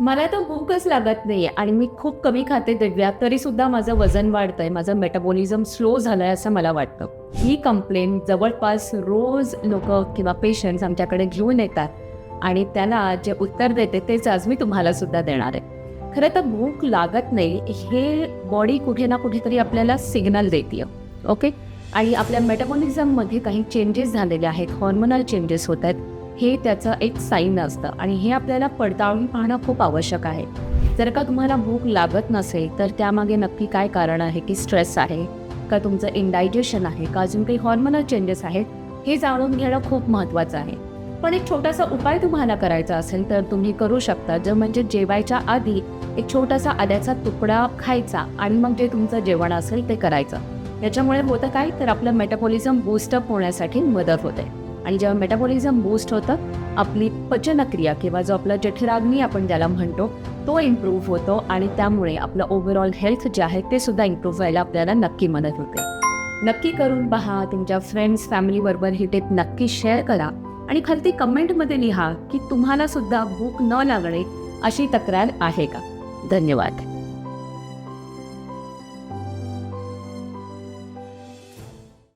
मला तर भूकच लागत नाही आणि मी खूप कमी खाते दिव्या तरी सुद्धा माझं वजन वाढतंय माझं मेटाबॉलिझम स्लो झालंय असं मला वाटतं. ही कंप्लेन जवळपास रोज लोक किंवा पेशंट्स आमच्याकडे घेऊन येतात आणि त्याला जे उत्तर देते तेच आज मी तुम्हाला सुद्धा देणार आहे. खरं तर भूक लागत नाही हे बॉडी कुठे ना कुठेतरी आपल्याला सिग्नल देते ओके आणि आपल्या मेटाबॉलिझममध्ये काही चेंजेस झालेले आहेत हॉर्मोनल चेंजेस होत आहेत. हे त्याचं एक साईन असतं. आणि हे आपल्याला पडताळून पाहणं खूप आवश्यक आहे. जर का तुम्हाला भूक लागत नसेल तर त्यामागे नक्की काय कारण आहे की स्ट्रेस आहे का तुमचं इंडायजेशन आहे का अजून काही हॉर्मोनल चेंजेस आहेत हे जाणून घेणं खूप महत्त्वाचं आहे. पण एक छोटासा उपाय तुम्हाला करायचा असेल तर तुम्ही करू शकता. जर म्हणजे जेवायच्या आधी एक छोटासा आल्याचा तुकडा खायचा आणि मग जे तुमचं जेवण असेल ते करायचं. याच्यामुळे होतं काय? तर आपलं मेटाबॉलिझम बूस्टअप होण्यासाठी मदत होते. आणि जेव्हा मेटाबॉलिझम बूस्ट होतं आपली पचनक्रिया किंवा जो आपला जठराग्नी आपण ज्याला म्हणतो तो इम्प्रूव्ह होतो आणि त्यामुळे आपलं ओव्हरऑल हेल्थ जे आहे ते सुद्धा इम्प्रूव्ह व्हायला आपल्याला नक्की मदत होते. नक्की करून पहा तुमच्या फ्रेंड्स फॅमिलीबरोबर ही टिप नक्की शेअर करा आणि खालती कमेंटमध्ये लिहा की तुम्हाला सुद्धा भूक न लागणे अशी तक्रार आहे का? धन्यवाद.